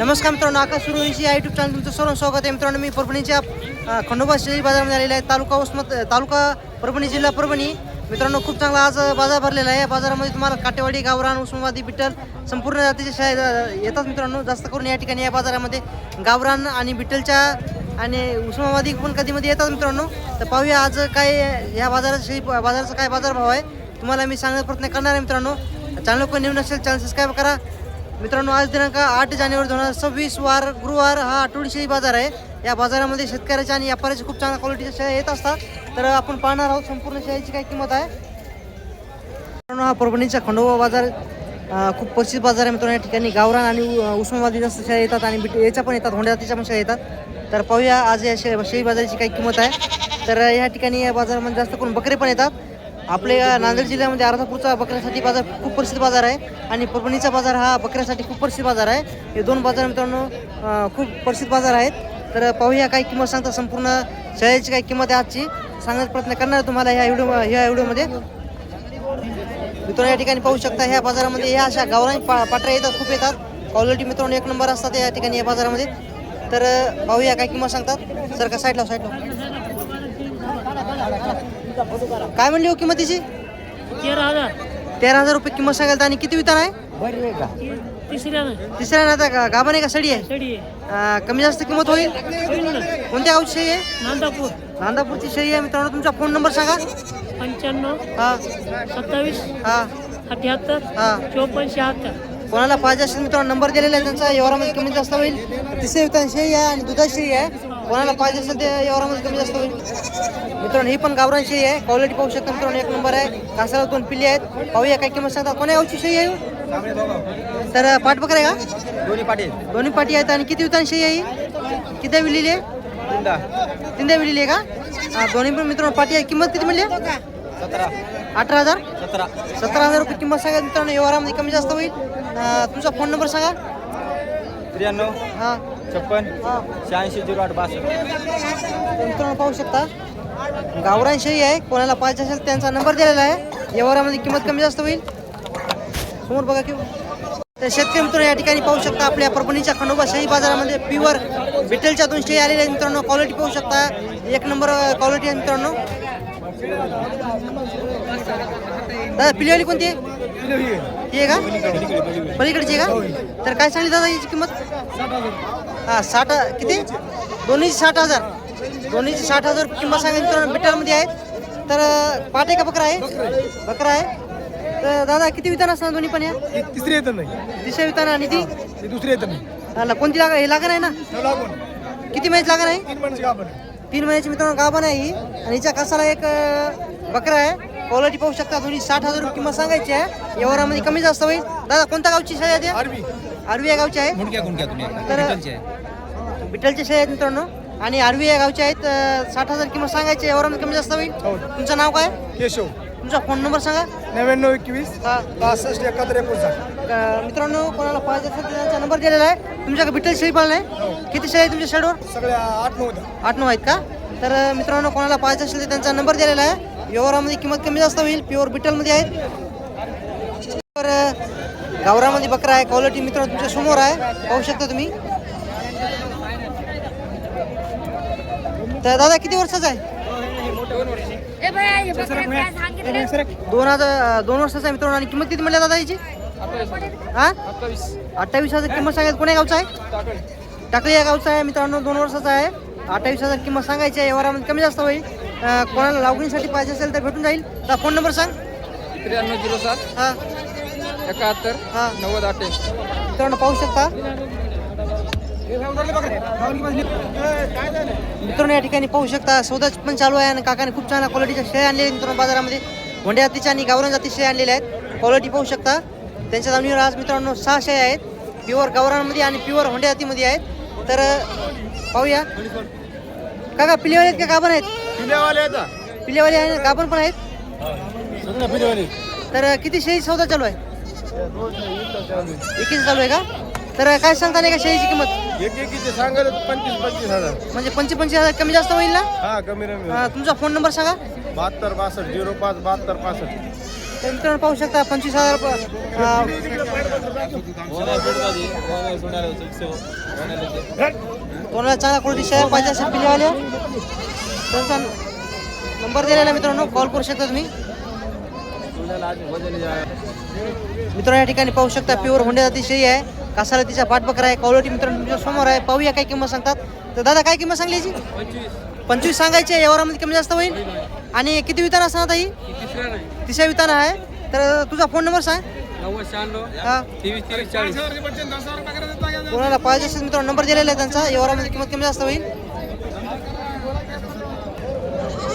नमस्कार मित्रांनो आकाश सुरू सुरुवातीची या युट्यूब चॅनल तुमचं सर्व स्वागत आहे. मित्रांनो मी परभणीच्या खंडोबा शेळी बाजारामध्ये आलेला आहे. तालुका उस्मत तालुका परभणी जिल्हा परभणी. मित्रांनो खूप चांगला आज बाजार भरलेला आहे. या बाजारामध्ये तुम्हाला काटेवाडी गावरान उस्मानाबादी बिट्टल संपूर्ण जातीच्या शाळा येतात मित्रांनो. जास्त करून या ठिकाणी या बाजारामध्ये गावरान आणि बिट्टलच्या आणि उस्मानाबादी पण कधीमध्ये येतात मित्रांनो. तर पाहूया आज काय या बाजाराशी शेळी बाजाराचा काय बाजारभाव आहे. तुम्हाला मी सांगण्याचा प्रयत्न करणार आहे मित्रांनो. चॅनल कोण नवीन असेल चॅनल सबस्क्राईब करा. मित्रांनो आज दिनांक आठ जानेवारी दोन हजार सव्वीस वार गुरुवार हा आठवडी शेळी बाजार आहे. या बाजारामध्ये शेतकऱ्याच्या आणि व्यापाऱ्याच्या खूप चांगल्या क्वालिटीच्या शेळ्या येत असतात. तर आपण पाहणार आहोत संपूर्ण शेळ्याची काय किंमत आहे. मित्रांनो हा परभणीचा खंडोबा बाजार खूप प्रसिद्ध बाजार आहे मित्रांनो. या ठिकाणी गावरान आणि उ- उस्मानाबादी जास्त शेळ्या येतात आणि बिट याच्या पण येतात होंड्या जातीच्या पण शेळ्या येतात. तर पाहूया आज या शे शेळी बाजाराची काय किंमत आहे. तर या ठिकाणी या बाजारामध्ये जास्त करून बकरे पण येतात. आपल्या नांदेड जिल्ह्यामध्ये अर्धापूरचा बकऱ्यासाठी बाजार खूप प्रसिद्ध बाजार आहे आणि परभणीचा बाजार हा बकऱ्यासाठी खूप प्रसिद्ध बाजार आहे. हे दोन बाजार मित्रांनो खूप प्रसिद्ध बाजार आहेत. तर पाहूया काय किंमत सांगता संपूर्ण शेळ्याची काय किंमत आहे आजची. सांगण्याचा प्रयत्न करणार आहे तुम्हाला ह्या व्हिडिओ ह्या व्हिडिओमध्ये. मित्रांनो या ठिकाणी पाहू शकता ह्या बाजारामध्ये ह्या अशा गावरान पा पाट्या येतात खूप येतात. क्वालिटी मित्रांनो एक नंबर असतात या ठिकाणी या बाजारामध्ये. तर पाहूया काय किंमत सांगतात. सर का साईडला साईडला. काय म्हणली हो किंमतीची तेरा हजार. तेरा हजार रुपये किंमत सांगाल आणि किती वितान आहे? तिसऱ्यानं तिसऱ्या नाता का? गाभा नाही का? सडी आहे? अं, कमी जास्त किंमत होईल? ना कोणत्या गावची शेळी आहे? नांदापूर. नांदापूरची शेळी आहे. मित्रांनो तुमचा फोन नंबर सांगा. पंच्याण्णव हा. सत्तावीस हा. अठ्याहत्तर हा. चोपन्न शहात्तर. कोणाला पाहिजे असेल मित्रांनो नंबर दिलेला आहे त्यांचा. व्यवहारामध्ये कमी जास्त होईल. तिसरे वितान शेळी आहे आणि दुधाची शेळी आहे. कोणाला पाहिजे असेल ते व्यवहारामध्ये कमी जास्त होईल. मित्रांनो ही पण गावरान शेळी आहे. क्वालिटी पाहू शकता मित्रांनो एक नंबर आहे. कासाला दोन पिल्ली आहेत. पाहूया काय किंमत सांगता कोण्या गावची शेळी आहे? तर पाठबकर आहे का? दोन्ही पाटील दोन्ही पाठी आहेत. आणि किती शेळी आहे किती विलेली आहे? तीनदा. तीनदा विलेली आहे का? हा दोन्ही पण मित्रांनो पाठी आहे किंमत किती म्हणली? सतरा. अठरा हजार? सतरा. सतरा हजार रुपये किंमत सांगा मित्रांनो. व्यवहारामध्ये कमी जास्त होईल. तुमचा फोन नंबर सांगा. त्र्याण्णव. हां. छप्पन हां. शहाऐंशी झिरो आठ बासष्ट. मित्रांनो पाहू शकता. गावरान शेळी आहे. कोणाला पाहिजे असेल त्यांचा नंबर दिलेला आहे. व्यवहारामध्ये किंमत कमी जास्त होईल. समोर बघा किंवा तर शेतकरी मित्रांनो या ठिकाणी पाहू शकता आपल्या परभणीच्या खंडोबा शेळी बाजारामध्ये प्युअर बिटेलच्या दोन शेळी आलेल्या मित्रांनो. क्वालिटी पाहू शकता. एक नंबर क्वालिटी आहे मित्रांनो. दादा पिलीवाली कोणती आहे? ही आहे. का? पलीकडची. आहे का? तर काय सांगली दादा याची किंमत हा साठ किती? दोन्हीची साठ हजार. दोन्हीची साठ हजार किंमत सांगा मित्रांनो बिटालमध्ये आहे. तर पाटे का बकरा आहे? बकरा आहे. तर दादा किती वितान असणार दोन्ही पण या? तिसरी येत नाही. दिशा वितान आणि ती? दुसरी येत नाही. कोणती लागा हे लागण आहे ना? लागून किती महिन्याची लागण आहे? तीन महिन्याची मित्रांनो गाभण आहे ही. आणि हिच्या कासाला एक बकरा आहे. क्वालिटी पाहू शकता. दोन्ही साठ हजार रुपये किंमत सांगायची आहे. व्यवहारामध्ये कमी जास्त होईल. दादा कोणत्या गावची शाळा आहे आरवी. या गावची आहे. मुंडक्या कुंडक्या तुम्ही तर विठ्ठलचे शेळी आहेत मित्रांनो. आणि आरवी या गावचे आहेत साठ हजार किंमत सांगायची व्यवहारामध्ये कमी जास्त होईल. हो. तुमचं नाव काय? केशव. तुमचा फोन नंबर सांगा. नव्याण्णव एकवीस हा. बासष्ट एकाहत्तर एकोणसाठ. मित्रांनो कोणाला पाहिजे असेल त्यांचा नंबर दिलेला आहे. तुमच्याकडे विठ्ठल शेळी पालन आहे. किती शेळी आहे तुमच्या शेडवर सगळ्या आठ नऊ आठ नऊ आहेत का? तर मित्रांनो कोणाला पाहिजे असेल तर त्यांचा नंबर दिलेला आहे. व्यवहारामध्ये किंमत कमी जास्त होईल प्युअर बिटलमध्ये आहेत. तर गावरामध्ये बकरा आहे क्वालिटी मित्रांनो तुमच्यासमोर आहे. पाहू शकता तुम्ही. तर दादा किती वर्षाचा आहे? दोन हजार दोन वर्षाचा आहे मित्रांनो. आणि किंमत किती म्हणल्या दादा याची? हा? अठ्ठावीस. हजार किंमत सांगायची. कोण्या गावचा आहे? टाकळी या गावचा आहे मित्रांनो. दोन वर्षाचा आहे. अठ्ठावीस हजार किंमत सांगायची आहे. व्यवहारामध्ये कमी जास्त होईल. कोणाला लागणीसाठी पाहिजे असेल तर भेटून जाईल. तर फोन नंबर सांग. त्र्याण्णव झिरो सात. हां. एकाहत्तर. हां. नव्वद अठ्ठ्याऐंशी मित्रांनो पाहू शकता. मित्रांनो या ठिकाणी पाहू शकता सौदा पण चालू आहे आणि काकाने खूप चांगल्या क्वालिटीच्या शेळ्या आणलेल्या आहेत मित्रांनो बाजारामध्ये. होंड्या जातीच्या आणि गावरान जाती शेळ्या आणलेल्या आहेत. क्वालिटी पाहू शकता. त्यांच्या जमिनीवर आज मित्रांनो सहा शेळ्या आहेत. प्युअर गावरांमध्ये आणि प्युअर होंड्या जातीमध्ये आहेत. तर पाहूया. काका पिलेवाले आहेत का? गाभण आहेत? पिल्यावाले येता पिलेवाले आणि गाभण पण आहेत? पिल्यावाले. तर किती शेळी सौदा चालू आहे? एकीच चालू आहे का? तर काय सांगता नाही का शेळीची किंमत? एक एकीचे सांगायला पंचवीस पंचवीस हजार. म्हणजे पंचवीस पंचवीस हजार कमी जास्त होईल ना? हा कमी रमी अं, तुमचा फोन नंबर सांगा. बहात्तर बासष्ट झिरो पाच बहात्तर पासष्ट. तर मित्रांनो पाहू शकता पंचवीस हजार अं, कोणाला चांगला क्वालिटी शेअर पाहिजे असेल पिलेवाल्या त्यांचा नंबर दिलेला मित्रांनो कॉल करू शकता तुम्ही. मित्रांनो या ठिकाणी पाहू शकता प्युअर होंडे जाती शेळी आहे. कासाला तिचा पाठबकरा आहे. क्वालिटी मित्रांनो तुमच्यासमोर आहे. पाहूया काय किंमत सांगतात. तर दादा काय किंमत सांगली याची? पंचवीस सांगायची आहे यावरामध्ये कमी जास्त होईल. आणि किती वितान असणार आता ही? तिसऱ्या वितान आहे. तर तुझा फोन नंबर सांग. हा. कोणाला पाहिजे असेल मित्रांनो नंबर दिलेला आहे त्यांचा. यावरामध्ये किंमत कमी जास्त होईल.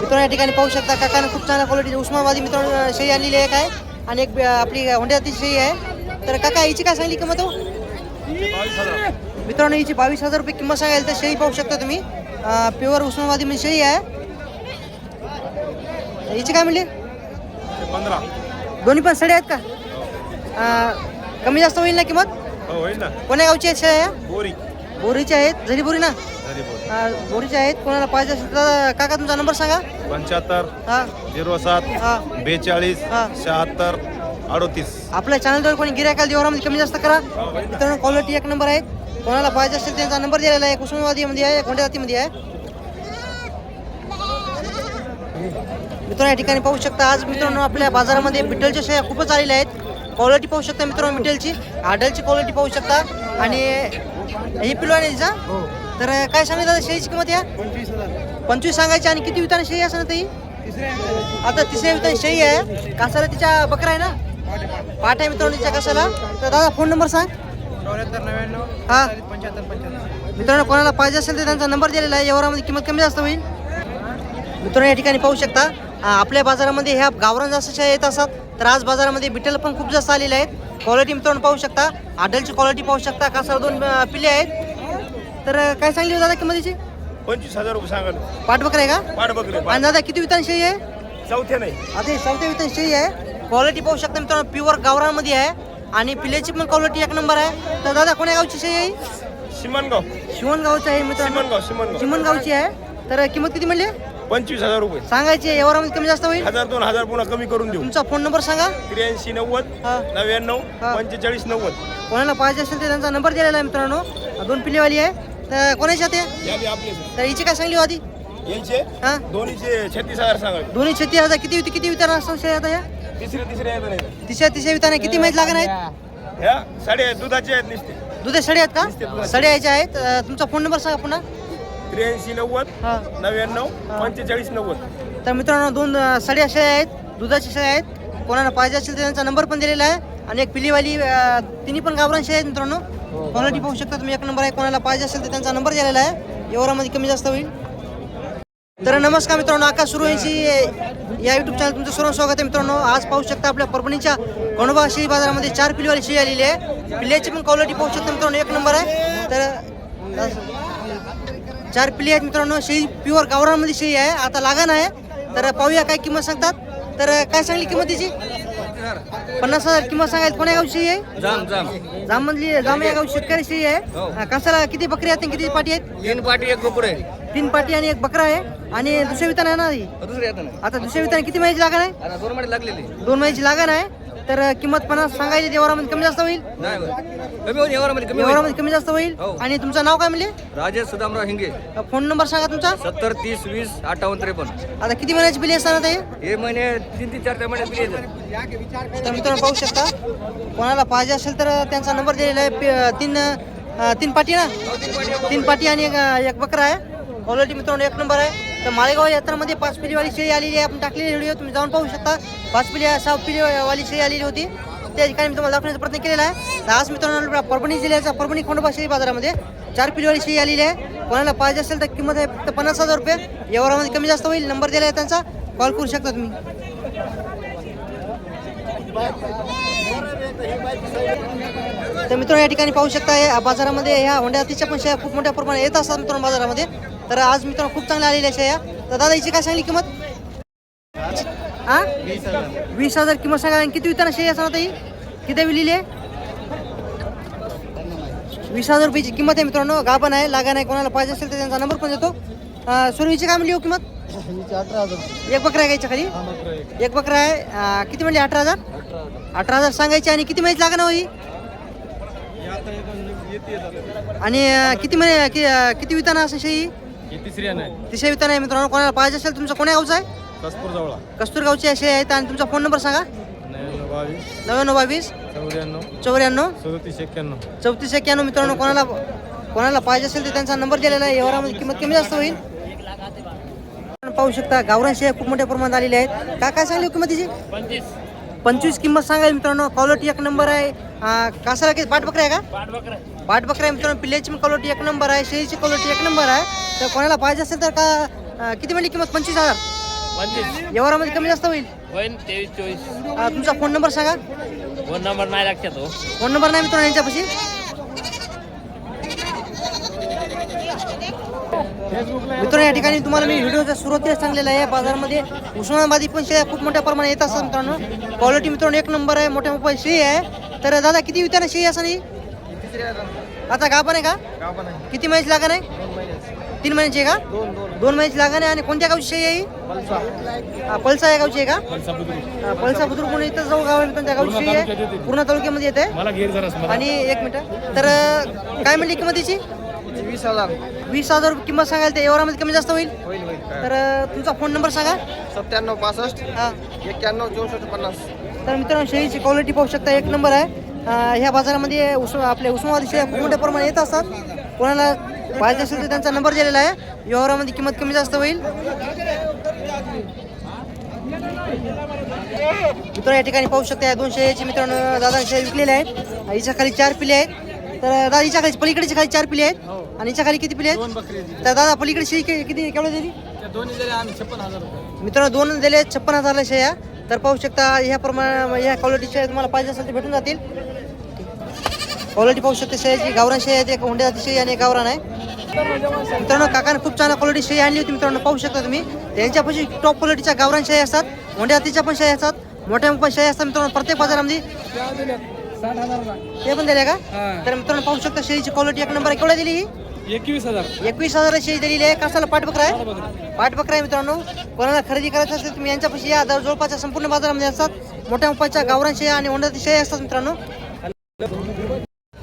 मित्रांनो या ठिकाणी पाहू शकता काकाने खूप चांगल्या क्वालिटीची उस्मानाबादी मित्रांनो शेळी आणलेली आहे काय? आणि एक आपली होंड्याची शेळी आहे. तर काका हिची काय सांगली किंमत हो? मित्रांनो हिची बावीस हजार रुपये किंमत सांगायला तर शेळी पाहू शकता तुम्ही. प्युअर उस्मानाबादी म्हणजे शेळी आहे. हिची काय म्हणली? दोन्ही पण साडे आहेत का? कमी जास्त होईल ना किंमत? हो कोण्या गावची आहेत शेळ्या बोरी. बोरीची आहेत. झरी बोरी ना बोरीच्या आहेत. कोणाला पाहिजे असेल तर काका तुमचा नंबर सांगा. पंच्याहत्तर हा. झिरो सात हा. बेचाळीस हा. शहात्तर अडोतीस. आपल्या चॅनलवर कोणी गिरायकाला देवारामध्ये कमी जास्त करा. मित्रांनो क्वालिटी एक नंबर आहेत कोणाला पाहिजे असेल त्यांचा नंबर दिलेला आहे. कुसुमवादीमध्ये आहे कोणत्या जातीमध्ये आहे. मित्रांनो या ठिकाणी पाहू शकता आज मित्रांनो आपल्या बाजारामध्ये बिटलच्या शेळ्या खूपच आलेल्या आहेत. क्वालिटी पाहू शकता मित्रांनो मिटलची आडलची क्वालिटी पाहू शकता. आणि ही पिलो आहे तिचा? तर काय सांगितलं शेळीची किंमत या? पंचवीस सांगायची आणि किती विताने शेळी असं ताई? आता तिसऱ्या विताने शही आहे. कासाला तिच्या बकरा आहे ना? पाठ आहे मित्रांनो तिच्या कासाला. तर दादा फोन नंबर सांग. चौऱ्याहत्तर नव्याण्णव हा. पंच्याहत्तर पंच्याहत्तर मित्रांनो कोणाला पाहिजे असेल तर त्यांचा नंबर दिलेला आहे. यावरामध्ये किंमत कमी जास्त होईल. मित्रांनो या ठिकाणी पाहू शकता आपल्या बाजारामध्ये ह्या गावरान जास्त येत असतात. तर आज बाजारामध्ये बिटल पण खूप जास्त आलेले आहेत. क्वालिटी मित्रांनो पाहू शकता. आडलची क्वालिटी पाहू शकता. कासाला दोन पिले आहेत. तर काय सांगली हो दादा किंमतीची? पंचवीस हजार रुपये सांगा पाठ बकरा आहे का? पाठ बकरे आणि दादा किती वितान शेळी आहे? चौथ्या नाही. आता हे चौथ्या वितान शेळी आहे. क्वालिटी पाहू शकता मित्रांनो प्युअर गावरानमध्ये आहे. आणि पिल्याची पण क्वालिटी एक नंबर आहे. तर दादा कोण्या गावची शेळी आहे? शिमनगाव. शिवणगावची आहे मित्रांनो. शिमनगाव शिमनगाव. चिमणगावची आहे. तर किंमत किती म्हणली? पंचवीस हजार रुपये. सांगायची आहे. यावरामध्ये कमी जास्त होईल? हजार दोन हजार पुन्हा कमी करून देऊ. तुमचा फोन नंबर सांगा. त्र्याऐंशी नव्वद हा. नव्याण्णव हा. पंचेचाळीस नव्वद. कोणाला पाहिजे असेल तर त्यांचा नंबर दिलेला आहे मित्रांनो. दोन पिल्लेवाली आहे. तर कोणाची ते या बी आपले. तर हिची काय सांगली होती? यांचे? हा? दोन्हीचे छत्तीस हजार सांगा दोन्ही छत्तीस हजार किती होती? किती वितार असतात शेळ्या आता ह्या तिसरे तिसरे नाही तिसऱ्या तिसऱ्या विताने किती माहिती लागणार आहेत? ह्या साडे दुधाचे आहेत नुसते. दुधे सडे आहेत का? सडे यायचे आहेत. अं, तुमचा फोन नंबर सांगा पुन्हा. त्र्याऐंशी नव्वद हा. नव्याण्णव पंचेचाळीस नव्वद. तर मित्रांनो दोन अं, सड्या शेळ्या आहेत. दुधाची शेळ्या आहेत. कोणाला पाहिजे असेल तर त्यांचा नंबर पण दिलेला आहे. आणि एक पिलीवाली अं, तिन्ही पण गावरान शेळ्या आहेत मित्रांनो. क्वालिटी पाहू शकता तुम्ही? एक नंबर आहे. कोणाला पाहिजे असेल तर त्यांचा नंबर दिलेला आहे. एवढ्यामध्ये कमी जास्त होईल. तर नमस्कार मित्रांनो आकाश सुरू यांची या युट्यूब चॅनल तुमचं सर्व स्वागत आहे मित्रांनो. आज पाहू शकता आपल्या परभणीच्या कोणोबा शेळी बाजारामध्ये चार पिलीवाली शेळी आलेली आहे. पिल्ल्याची पण क्वालिटी पाहू शकता मित्रांनो. एक नंबर आहे. तर चार पिल्ली आहेत मित्रांनो. शेळी प्युअर गावरानमध्ये शेळी आहे. आता लागण आहे. तर पाहूया काय किंमत सांगतात. तर काय सांगली किंमत तिची पन्नास हजार किंमत सांगायला कोण्या गावची आहे? जाम जाम. जाममधली जाम या गाव शेतकरी हो. आहे कसाला किती बकरी आहेत आणि किती पाटी आहेत? तीन पाटी एक आहे. तीन पाटी आणि एक बकरा आहे. आणि दुसऱ्या वितान आहे ना ही दुसरे आता दुसऱ्या विताने किती महिन्याची लागण आहे? आता दोन लागलेली. दोन महिन्याची लागण आहे. तर किंमत पन्नास सांगायची देवरामध्ये कमी जास्त होईल. कमी होईल एवढ्यामध्ये कमी होईल. देवरामध्ये कमी जास्त होईल? हो. आणि तुमचं नाव काय म्हणले? राजेश सुदामराव हिंगे. फोन नंबर सांगा तुमचा. सत्तर तीस वीस अठ्ठावन्न त्रेपन्न. आता किती महिन्याची बिली असणार ते हे? महिने तीन तीन चार चार महिने येतात. तर मित्रांनो पाहू शकता. कोणाला पाहिजे असेल तर त्यांचा नंबर दिलेला आहे. पे- तीन अं, तीन पाटी ना? तीन पाटी आणि एक एक बकरा आहे. क्वालिटी मित्रांनो एक नंबर आहे. तर माळेगाव यात्रामध्ये पाच पिलीवाली शेळी आलेली आहे. आपण टाकलेली व्हिडिओ तुम्ही जाऊन पाहू शकता. पाच पिली सहा पिलीवाली शेळी आलेली होती. त्या ठिकाणी मी तुम्हाला दाखवण्याचा प्रयत्न केलेला आहे. आज मित्रांनो परभणी जिल्ह्याचा परभणी खंडोबा शेळी बाजारामध्ये चार पिलीवाली शेळी आलेली आहे. कोणाला पाहिजे असेल तर किंमत आहे फक्त पन्नास हजार रुपये. व्यवहारामध्ये कमी जास्त होईल. नंबर दिला आहे त्यांचा. कॉल करू शकता तुम्ही. तर मित्रांनो या ठिकाणी पाहू शकता या बाजारामध्ये ह्या होंड्या अतिशय पण शेळ्या खूप मोठ्या प्रमाणात येत असतात मित्रांनो बाजारामध्ये. तर आज मित्रांनो खूप चांगल्या आलेल्या या. तर दादा याची काय सांगली किंमत? हा? वीस हजार किंमत सांगा आणि किती विताना शेळी असणार ही? किती विलेली आहे? वीस हजार रुपयाची किंमत आहे मित्रांनो. गाभण आहे लागा नाही कोणाला पाहिजे असेल तर त्यांचा नंबर पण देतो. सुरवीची काय म्हणली हो किंमत? एक बकरा आहे घ्यायच्या खाली एक बकरा आहे. किती म्हणली? अठरा हजार? अठरा हजार सांगायचे आणि किती महिन्यात लागणार होई आणि किती महिने किती विताना असं शेळी तिसरी नाही तिसऱ्या मित्रांनो कोणाला पाहिजे असेल तुमचा कोण्या गावचा आहे? कसपूर जवळ कस्तूर गावची असे आहेत आणि तुमचा फोन नंबर सांगा. बावीस. नव्याण्णव बावीस. चौऱ्याण्णव. चौऱ्याण्णव. सदतीस एक्क्याण्णव चौतीस एक्क्याण्णव मित्रांनो कोणाला कोणाला पाहिजे असेल तर त्यांचा नंबर दिलेला आहे. व्यवहारामध्ये किंमत कमी जास्त होईल. आपण पाहू शकता गावरान शेळ्या खूप मोठ्या प्रमाणात आलेल्या आहेत. काय काय सांगली हो किंमतीची पंचवीस. पंचवीस किंमत सांगाल मित्रांनो. क्वालिटी एक नंबर आहे. अं, कासाला किती? पाठ बकरा आहे का? पाठ बकरा पाठ बकरा मित्रांनो पिल्ल्याची क्वालिटी एक नंबर आहे शेळीची क्वालिटी एक नंबर आहे तर कोणाला पाहिजे असेल तर का किती म्हणली किंमत? पंचवीस हजार? व्यवहारामध्ये कमी जास्त होईल? तेवीस चोवीस. तुमचा फोन नंबर सांगा. फोन नंबर नाही हो फोन नंबर नाही मित्रांनो यांच्यापाशी. मित्रांनो या ठिकाणी तुम्हाला मी व्हिडिओच्या सुरुवातीला सांगलेला आहे बाजारामध्ये उस्मानाबादी पण शेळ्या खूप मोठ्या प्रमाणात येत असतात मित्रांनो. क्वालिटी मित्रांनो एक नंबर आहे मोठ्या मोठ्या शेळी आहे. तर दादा किती विचार शेळी असं नाही आता गाभण आहे का? किती महिन्याची लागण आहे? तीन महिन्याची आहे का? दोन महिन्याची लागण आहे आणि कोणत्या गावची शेळी आहे ही? हा, पलसा या गावची आहे का? पलसा बुद्रुक. म्हणून इथं जवळ गाव त्या गावची शेळी आहे. पूर्ण तालुक्यामध्ये येते? मला घेर जरा आणि एक मिनिट. तर काय म्हणली किंमतीची? वीस हजार. वीस हजार रुपये किंमत सांगाल ते एवढ्यामध्ये कमी जास्त होईल? होईल होईल. तर तुमचा फोन नंबर सांगा. सत्त्याण्णव पासष्ट हा. एक्क्याण्णव चौसष्ट पन्नास. तर मित्रांनो शेळीची क्वालिटी पाहू शकता एक नंबर आहे. ह्या बाजारामध्ये उस आपल्या उस्मानाबादी खूप मोठ्या प्रमाणात येत असतात. कोणाला पाहिजे असेल तर त्यांचा नंबर दिलेला आहे. व्यवहारामध्ये किंमत कमी जास्त होईल. मित्रांनो या ठिकाणी पाहू शकता या दोन शेळ्याची मित्रांनो दादा शेळ्या विकलेल्या आहेत. हिच्या खाली चार पिले आहेत. तर दादा हिच्या खाली पलीकडच्या खाली चार पिले आहेत. आणि हिच्या खाली किती पिले आहेत? तर दादा पलीकडे शेळी कि- किती केवढं दिली? मित्रांनो दोन दिले छप्पन हजारला शेया तर पाहू शकता ह्या प्रमाणे ह्या क्वालिटीच्या तुम्हाला पाहिजे असेल ते भेटून जातील. क्वालिटी पाहू शकता शेळ्याची. गावरान शेळी आहे एक जाती शेळी आणि एक गावरान आहे. मित्रांनो काकाने खूप छान क्वालिटी शेळी आणली होती मित्रांनो पाहू शकता तुम्ही. त्यांच्यापाशी टॉप क्वालिटीच्या गावरान शेळी असतात हुंड्या जातीच्या पण शेळी असतात मोठ्या मोठ्या शेळी असतात मित्रांनो प्रत्येक बाजारामध्ये. ते पण दिले का? तर मित्रांनो पाहू शकता शेळीची क्वालिटी एक नंबर आहे. केवढ्या दिली ही? एकवीस हजार. एकवीस हजार शेळी दिलेली आहे. कसाला पाठबकरा आहे? पाठबकरा आहे. मित्रांनो. कोणाला खरेदी करायचं असेल तुम्ही यांच्यापाशी या. जवळ- जवळपासच्या संपूर्ण बाजारामध्ये असतात. मोठ्या मोठ्याच्या गावरान शेळ्या आणि होंडाची शेळ्या असतात मित्रांनो.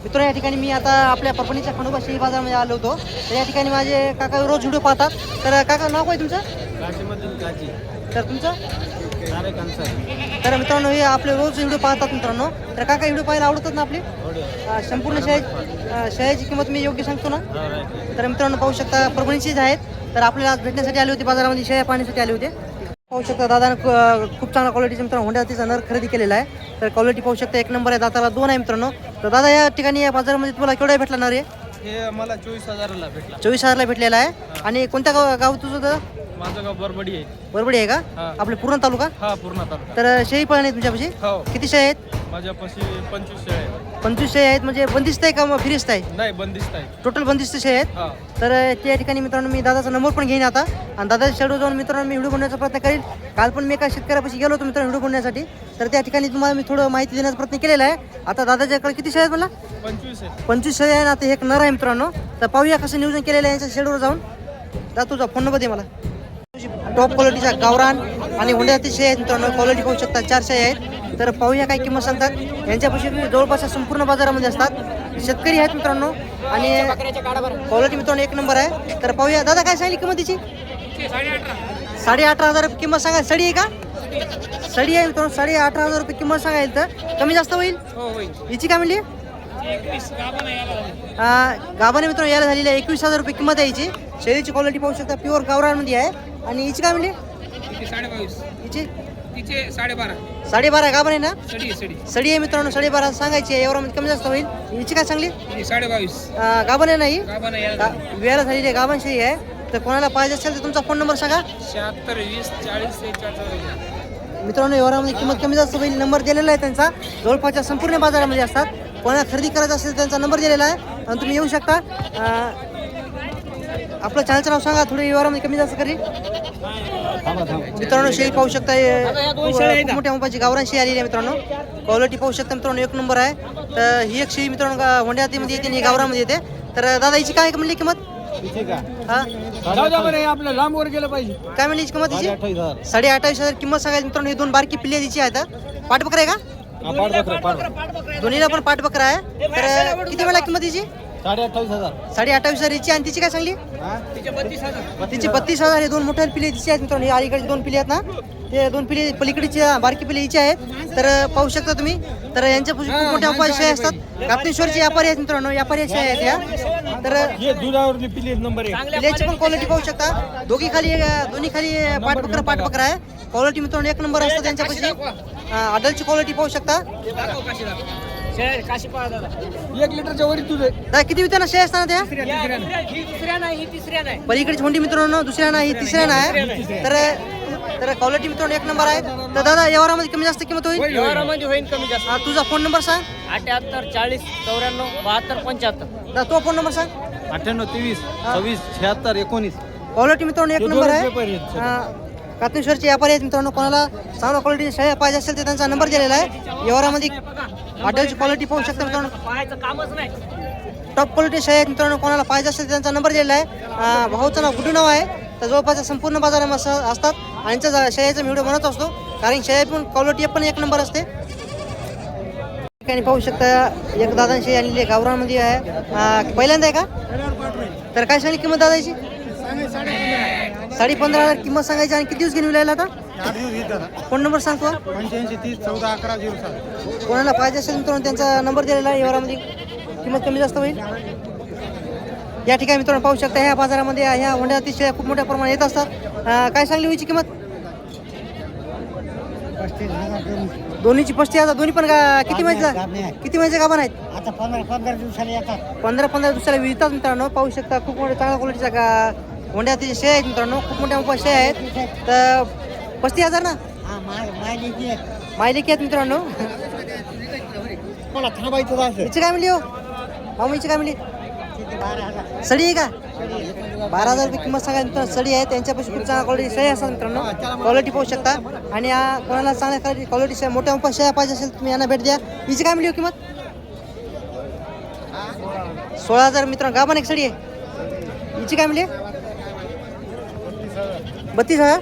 मित्रांनो या ठिकाणी मी आता आपल्या परभणीच्या खंडोबा शेळी बाजारामध्ये आलो होतो. तर या ठिकाणी माझे काका रोज व्हिडिओ पाहतात. तर काका नाव काय तुमचं? तर तुमचं? तर मित्रांनो हे आपले रोज व्हिडिओ पाहतात मित्रांनो. तर काका व्हिडिओ पाहायला आवडतात ना आपले? संपूर्ण शेळ्या शेळ्याची किंमत मी योग्य सांगतो ना? तर मित्रांनो पाहू शकता परभणीचीच आहेत. तर आपल्याला भेटण्यासाठी आले होते बाजारामध्ये शेळ्या पाहण्यासाठी आले होते. पाहू शकता दादानं खूप चांगला क्वालिटीचा मित्रांनो होंडा तिचा नर खरेदी केलेला आहे. तर क्वालिटी पाहू शकता एक नंबर आहे दाताला दोन आहे मित्रांनो. तर दादा या ठिकाणी या बाजारामध्ये तुम्हाला केवढा भेटला नर हे मला चोवीस हजाराला भेटला. चोवीस हजारला भेटलेला आहे. आणि कोणत्या गाव गाव तुझं दादा माझं गाव बरबडी आहे. बरोबर आहे का? हा. आपले पूर्ण तालुका? हा पूर्ण तालुका. तर शेळी पण आहे तुमच्यापाशी? हो. किती शेळ्या आहेत? माझ्यापाशी पंचवीस शेळ्या आहेत. पंचवीस आहेत म्हणजे बंदिस्त आहे का मग फिरिस्त आहे? नाही बंदिस्त आहे. टोटल बंदिस्त आहेत. हा. तर त्या ठिकाणी मित्रांनो मी दादाचा नंबर पण घेईन आता. आणि दादाच्या शेडू जाऊन मित्रांनो मी व्हिडिओ बनवण्याचा प्रयत्न करेल काल पण मी एका शेतकऱ्यापाशी गेलो होतो मित्रांनो व्हिडिओ बनवण्यासाठी. तर त्या ठिकाणी तुम्हाला मी थोडं माहिती देण्याचा प्रयत्न केलेला आहे. आता दादाच्याकडे किती शेळ्या आहेत मला पंचवीस आहे पंचवीस शेळ्या आहे ना आता हे एक नर आहे मित्रांनो. तर पाहूया कसं नियोजन केलेलं आहे यांच्या शेडवर जाऊन. दादा तुझा फोन नंबर दे मला. टॉप क्वालिटीचा गावरान. आणि हुंड्याची अतिशय आहेत मित्रांनो क्वालिटी पाहू शकता चारशे आहेत. तर पाहूया काय किंमत सांगतात. यांच्यापाशी जवळपास संपूर्ण बाजारामध्ये असतात. शेतकरी आहेत मित्रांनो. आणि क्वालिटी मित्रांनो एक नंबर आहे. तर पाहूया दादा काय सांगितली किंमत तिची? साडे अठरा हजार रुपये किंमत सांगा. सडी आहे का? सडी आहे मित्रांनो साडे अठरा हजार रुपये किंमत सांगायला तर कमी जास्त होईल? हिची काय म्हणली? गाभाने मित्रांनो यायला झालेली आहे. एकवीस हजार रुपये किंमत आहे हिची. शेळीची क्वालिटी पाहू शकता प्युअर गावरामध्ये आहे. आणि हिची काय म्हणली? साडेबावीस. हिची तिचे साडेबारा. साडेबारा गाभण आहे ना? सडी सडी. सडी आहे मित्रांनो साडेबारा सांगायची आहे. एवढ्यामध्ये कमी जास्त होईल. हिची काय सांगली? साडेबावीस. अं, गाभण आहे नाही गाभाना यायला वेळा झालेली आहे गाभण शेळी आहे. तर कोणाला पाहिजे असेल तर तुमचा फोन नंबर सांगा. शहात्तर वीस चाळीस मित्रांनो व्यवहारामध्ये किंमत कमी जास्त होईल. नंबर दिलेला आहे त्यांचा. जवळपासच्या संपूर्ण बाजारामध्ये असतात. कोणाला खरेदी करायचं असेल तर त्यांचा नंबर दिलेला आहे. आणि तुम्ही येऊ शकता. अं, आपलं चॅनलचं नाव सांगा. थोडी व्यवहारामध्ये कमी जास्त करी मित्रांनो शेळी पाहू शकता हे मोठ्या मोबाईलची गावरान शेळी आलेली आहे मित्रांनो. क्वालिटी पाहू शकता मित्रांनो एक नंबर आहे. तर ही एक शेळी मित्रांनो होंड्यामध्ये येते आणि ही गावरामध्ये येते. तर दादा हिची काय म्हणली किंमत? जाऊ द्या बरं आपलं लांब वर गेलं पाहिजे. काय म्हणली हिची किंमत हिची साडे अठ्ठावीस हजार किंमत सांगायची मित्रांनो हे दोन बारकी पिल्ले हिची आहेत पाठबकरा आहे का? दोन्हीला पण पाठबकरा आहे. तर किती वेळा किंमत हिची साडे अठ्ठावीस हजार. साडे अठ्ठावीस हजार हिची आणि तिची काय सांगली? तिची बत्तीस हजार. हे दोन मोठ्या पिले तिचे आहेत मित्रांनो. हे अलीकडे दोन पिले आहेत ना. ते दोन पिले पलीकडचे बारकी पिले हिचे आहेत. तर पाहू शकता तुम्ही. तर यांच्या खूप मोठ्या शेळ्या असतात. कापनेश्वरचे व्यापारी आहेत मित्रांनो. व्यापारी शेळ्या आहेत या. तर हे दुधावरली पिली नंबर एक. पिल्याची पण क्वालिटी पाहू शकता. दोघी खाली दोन्ही खाली पाठबकरा पाठबकरा आहे. क्वालिटी मित्रांनो एक नंबर असतं त्यांच्यापाशी. अडलची क्वालिटी पाहू शकता. एक लिटरच्या वरी आहे दादा, किती विचार शेळ्या असतात त्या? पलीकडची हुंडी मित्रांनो दुसऱ्या नाही तिसऱ्या नाही. तर तर क्वालिटी मित्रांनो एक नंबर आहे. तर दादा व्यवहारामध्ये कमी जास्त किंमत होईल? व्यवहारामध्ये होईल कमी जास्त. हा, तुझा फोन नंबर सांग. अठ्याहत्तर चाळीस चौऱ्याण्णव बहात्तर पंच्याहत्तर. दादा तो फोन नंबर सांग. अठ्ठ्याण्णव तेवीस सव्वीस शहात्तर एकोणीस. क्वालिटी मित्रांनो एक नंबर आहे. हा, कातनेश्वरचे व्यापारी आहेत मित्रांनो कोणाला चांगल्या क्वालिटी शेळ्या पाहिजे असेल तर त्यांचा नंबर दिलेला आहे. व्यवहारामध्ये हॉटेलची क्वालिटी पाहू शकता मित्रांनो. टॉप क्वालिटी शेळ्या आहेत मित्रांनो कोणाला पाहिजे असेल तर त्यांचा नंबर दिलेला आहे. भाऊचं नाव गुडू नाव आहे. तर जवळपास संपूर्ण बाजारामध्ये असतात. आणि त्यांचा शेळ्याचा व्हिडिओ बनत असतो. कारण शेळ्या पण क्वालिटी पण एक नंबर असते. ठिकाणी पाहू शकता एक दादांशी आणलेली गावरामध्ये आहे. पहिल्यांदा आहे का? तर काय सांगली किंमत दादाची? साडे पंधरा हजार किंमत सांगायची आणि किती दिवस घेऊन विलायला आता? फोन नंबर सांगतो पंच्याऐंशी तीस चौदा अकरा झिरो सात. कोणाला पाहिजे असेल मित्रांनो त्यांचा नंबर दिलेला आहे व्यवहारामध्ये. किंमत कमी जास्त होईल. या ठिकाणी मित्रांनो पाहू शकता ह्या बाजारामध्ये ह्या होंड्या अतिशय खूप मोठ्या प्रमाणात येत असतात. अं, काय सांगली होईची किंमत? दोन्हीची पस्तीस हजार. दोन्ही पण गा- किती महिन्याचा किती महिन्याचे गाभण आहेत आता पंधरा पंधरा दिवसाला येतात. पंधरा पंधरा दिवसाला विकतात मित्रांनो. पाहू शकता खूप मोठ्या चांगल्या क्वालिटीच्या गा अतिशय शे आहेत मित्रांनो खूप मोठ्या मोठ्या आहेत. तर पस्तीस हजार ना? हा माय मायलेकी आहेत. मित्रांनो. मला थांबायचं असं हिची काय म्हणली हो? मामू हिची काय म्हणली? सडी आहे का? बारा हजार रुपये किंमत सांगा मित्रांनो. सडी आहे. त्यांच्यापाशी खूप चांगल्या क्वालिटी सही असतात मित्रांनो. क्वालिटी पाहू शकता. आणि या कोणाला चांगल्या क्वालिटी क्वालिटी मोठ्या मोठ्या पाहिजे असेल तुम्ही यांना भेट द्या. हिची काय म्हणली हो किंमत? सोळा हजार मित्रांनो. गाभण एक सडी आहे. हिची काय म्हणली? बत्तीस हजार?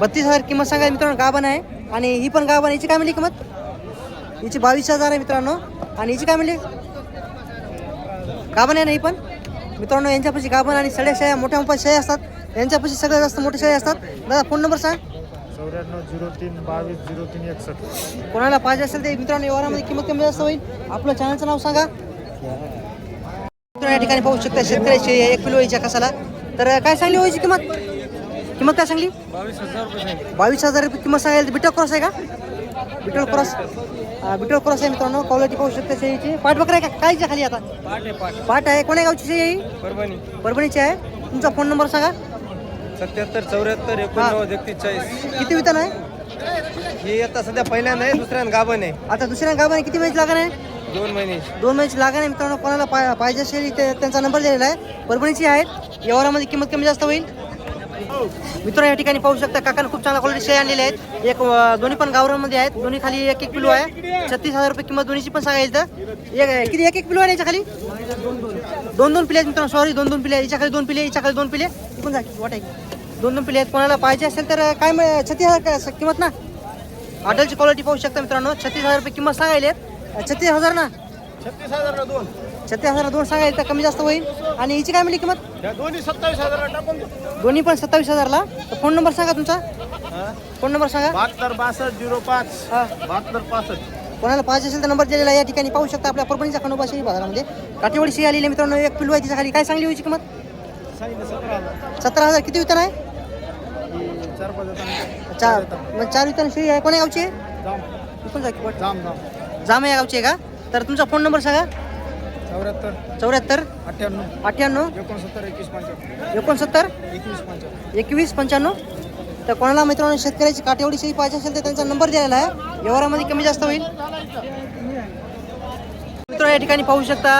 बत्तीस हजार किंमत सांगा मित्रांनो गाभण आहे. आणि ही पण गाभण. हिची काय म्हणली किंमत? हिची बावीस हजार आहे मित्रांनो. आणि हिची काय म्हणली? गाभण आहे ना ही पण? मित्रांनो यांच्यापाशी गाभण आणि सड्या शेळ्या मोठ्या मोठ्या शेळ्या असतात. यांच्यापाशी सगळ्यात जास्त मोठ्या शेळ्या असतात. दादा फोन नंबर सांग. चौऱ्याण्णव झिरो तीन बावीस झिरो तीन एकसष्ट. कोणाला पाहिजे असेल ते मित्रांनो व्यवहारामध्ये किंमत कमी जास्त होईल. आपलं चॅनलचं नाव सांगा. या ठिकाणी पाहू शकता शेतकऱ्याची एक किलो यायच्या कसाला तर काय सांगली व्हायची किंमत? किंमत काय सांगली? बावीस हजार रुपये बावीस हजार रुपये किंमत सांगायला बिटल क्रॉस आहे का? बिटल क्रॉस बिटल क्रॉस आहे मित्रांनो. क्वालिटी पाहू शकता शेळीची. पाठ बकरा आहे का? कायच्या खाली आता? पाठ आहे कोण्या गावची शेळी आहे? परभणी. परभणीची आहे. तुमचा फोन नंबर सांगा. सत्याहत्तर चौऱ्याहत्तर एकोणनव्वद एकतीस चाळीस. किती वितान आहे? ही आता सध्या पहिल्यांदा आहे दुसऱ्यांदा गाभण आहे. आता दुसऱ्या गावाने किती महिन्याची लागण आहे? दोन महिने. दोन महिन्याची लागण आहे मित्रांनो. कोणाला पाहिजे असेल त्यांचा नंबर दिलेला आहे. परभणीची आहेत. व्यवहारामध्ये किंमत कमी जास्त होईल. मित्रांनो या ठिकाणी पाहू शकता काकाने खूप चांगल्या क्वालिटी शेळ्या आणलेल्या आहेत. एक दोन्ही पण गावरामध्ये आहेत. दोन्ही खाली एक एक किलो आहे. छत्तीस हजार रुपये किंमत दोन्हीची पण सांगायचं एक किती एक एक किलो आहे याच्या खाली? दोन दोन पिले आहेत मित्रांनो सॉरी दोन दोन पिले. याच्या खाली दोन पिले याच्या खाली दोन पिले जा वाट आहे दोन दोन पिले आहेत. कोणाला पाहिजे असेल तर काय छत्तीस हजार किंमत ना? हॉटेलची क्वालिटी पाहू शकता मित्रांनो. छत्तीस हजार रुपये किंमत सांगायले छत्तीस हजार ना? छत्तीस हजार दोन. छत्तीस हजार दोन सांगायला कमी जास्त होईल. आणि हिची काय मिळली किंमत? दोन्ही सत्तावीस हजार टाकून देऊ. दोन्ही पण सत्तावीस हजारला? तर फोन नंबर सांगा तुमचा. फोन नंबर सांगा. बहात्तर बासष्ट झिरो पाच. हा. बहात्तर पासष्ट. कोणाला पाहिजे असेल तर नंबर दिलेला आहे. या ठिकाणी पाहू शकता आपल्या परभणीच्या खंडोबा शेळी बाजारामध्ये काठीवाडी शेळी आलेली आहे मित्रांनो एक पिलू आहे तिच्या खाली काय सांगली होईची किंमत? सतरा हजार. किती वितरण आहे? चार पाच चार. मग चार वितरण शेळी आहे. कोण्या गावची आहे? इकडून जा की पट. जाम जाम जांभया गावची आहे का? तर तुमचा फोन नंबर सांगा. चौऱ्याहत्तर. चौऱ्याहत्तर? अठ्ठ्याण्णव. अठ्ठ्याण्णव? एकोणसत्तर एकवीस पंच्याण्णव. एकोणसत्तर? एकवीस पंच्याण्णव. एकवीस पंच्याण्णव? तर कोणाला मित्रांनो शेतकऱ्याची काटेवडी पाहिजे असेल तर त्यांचा नंबर दिलेला आहे. व्यवहारामध्ये कमी जास्त होईल. मित्रांनो या ठिकाणी पाहू शकता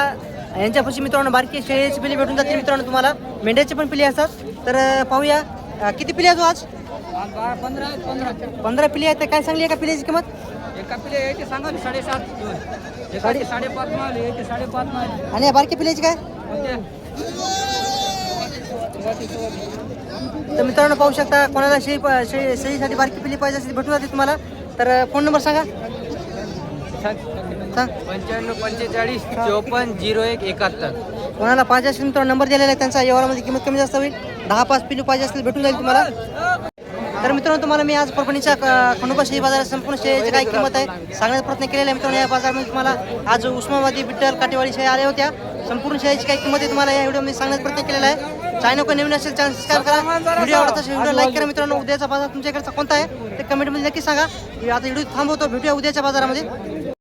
यांच्यापाशी मित्रांनो बारकी शेळीची पिली भेटून जातील मित्रांनो तुम्हाला. मेंढ्याचे पण पिली असतात. तर पाहूया किती पिली आहेत हो आज? पंधरा पंधरा. पिली आहेत. तर काय सांगली आहे का पिल्याची किंमत? एका पिले यायचे सांगा साडेसात. साडे- साडेपाच माल यायचे साडेपाच माल आणि बारकी पिल्याची काय? तर मित्रांनो पाहू शकता कोणाला शेळी प- शेळी शेळीसाठी बारकी पिल्ली पाहिजे असेल भेटून जाते तुम्हाला. तर फोन नंबर सांगा. सांग पंच्याण्णव पंचेचाळीस चोपन्न झिरो एक एकाहत्तर. कोणाला पाहिजे असेल तर नंबर दिलेला आहे त्यांचा. व्यवहारामध्ये किंमत कमी जास्त होईल. दहा पाच पिलू पाहिजे असेल भेटून जाईल तुम्हाला. तर मित्रांनो तुम्हाला मी आज परभणीच्या खंडोबा शेळी बाजारात संपूर्ण शेळीची काय किंमत आहे सांगण्याचा प्रयत्न केलेला आहे. मित्रांनो या बाजारामध्ये तुम्हाला आज उस्मानाबादी बिट्टल काटेवाडी शेळी आल्या होत्या. संपूर्ण शेळीची काय किंमत आहे तुम्हाला या व्हिडिओमध्ये सांगण्याचा प्रयत्न केलेला आहे. चॅनल कोण नवीन असेल चॅनल सबस्क्राईब करा. व्हिडिओ आवडत असेल व्हिडिओ लाईक करा. मित्रांनो उद्याचा बाजार तुमच्याकडचा कोणता आहे ते कमेंटमध्ये नक्की सांगा. आता व्हिडिओ थांबवतो. भेटूया उद्याच्या बाजारामध्ये.